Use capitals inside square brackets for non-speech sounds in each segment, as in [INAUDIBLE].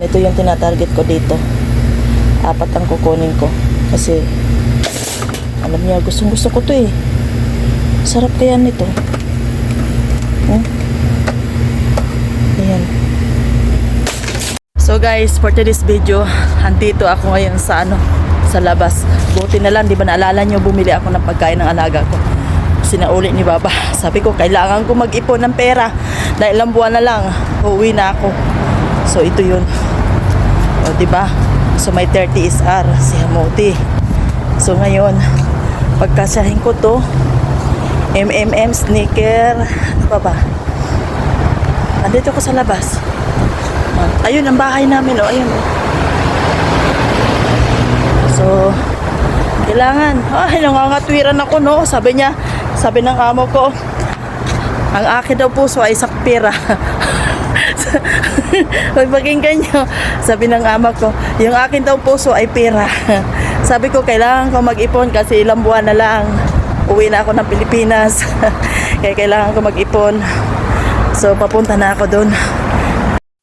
Ito yung tinatarget ko dito. Apat ang kukunin ko. Kasi, alam niya, gustong gusto ko to eh. Sarap kaya nito. Hmm? Ayan. So guys, for today's video, andito ako ngayon sa ano, sa labas. Buti na lang, di ba naalala nyo, bumili ako ng pagkain ng alaga ko. Sinauli ni Baba. [LAUGHS] Sabi ko, kailangan ko mag-ipon ng pera. Dahil ilang buwan na lang, uuwi na ako. So ito yun. Di ba? So may 30 SR si Hamuti. So ngayon, pagkasahin ko to, MMM sneaker, ano pa ba? Andito ko sa labas. Ayun ang bahay namin, oh. Ayun. oh. So, kailangan. Ay, nangangatwiran ako, no? Sabi niya, sabi ng amo ko, ang akin daw puso ay sakpira. [LAUGHS] [LAUGHS] Pag pakinggan nyo, sabi ng ama ko, yung akin daw puso ay pera. [LAUGHS] sabi ko, kailangan ko mag-ipon kasi ilang buwan na lang. Uwi na ako ng Pilipinas. [LAUGHS] Kaya kailangan ko mag-ipon. So, papunta na ako doon.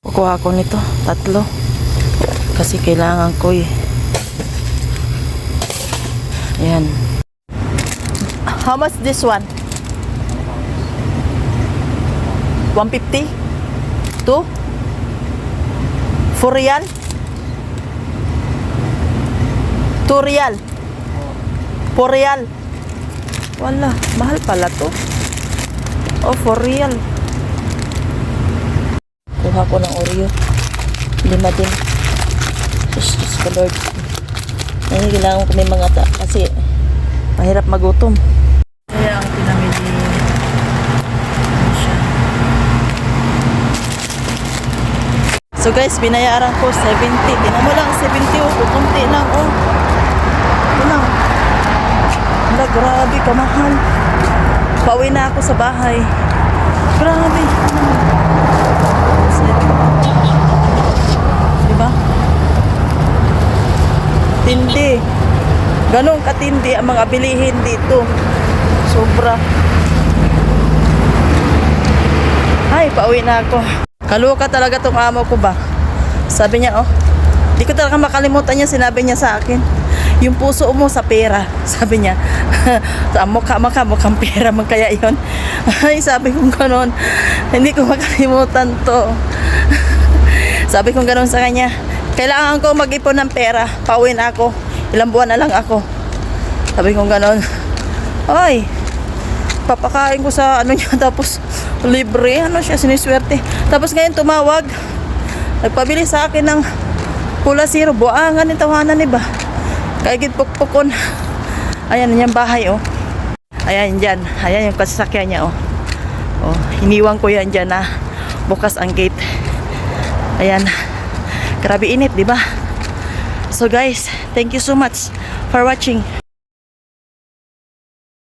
Kukuha ko nito, tatlo. Kasi kailangan ko eh. Ayan. How much this one? 150? 2? 4 real? 2 real? 4 real? Wala, mahal pala to. Oh, 4 real. Kuha ko ng Oreo. Lima din. Diyos, Diyos ko Lord. Ay, kailangan ko may mga ta kasi mahirap magutom. Kaya ang pinamili ano siya. So guys, binayaran ko 70. Tingnan mo lang, 70 oh. Kukunti lang oh. Ito lang. Grabe, kamahal. Pauwi na ako sa bahay. Grabe. Diba? Tindi. Ganon katindi ang mga bilihin dito. Sobra. Ay, pauwi na ako. Kaluka talaga tong amo ko ba? Sabi niya, oh. Di ko talaga makalimutan niya, sinabi niya sa akin. Yung puso mo sa pera, [LAUGHS] sabi niya. [LAUGHS] sa mukha, mukha, mukhang pera man kaya yon. [LAUGHS] Ay, sabi ko ganon. Hindi ko makalimutan to. sabi ko ganon sa kanya. Kailangan ko mag-ipon ng pera. Pauwi na ako. Ilang buwan na lang ako. Sabi ko ganon. Ay, papakain ko sa ano niya tapos libre ano siya siniswerte. Tapos ngayon tumawag. Nagpabili sa akin ng pula zero. Buangan yung tawanan ni ba kaya gitpukpukon ayan yung bahay oh. Ayan dyan. Ayan yung kasasakyan niya oh. Oh hiniwang ko yan dyan na bukas ang gate. Ayan. Grabe init di ba? So guys thank you so much for watching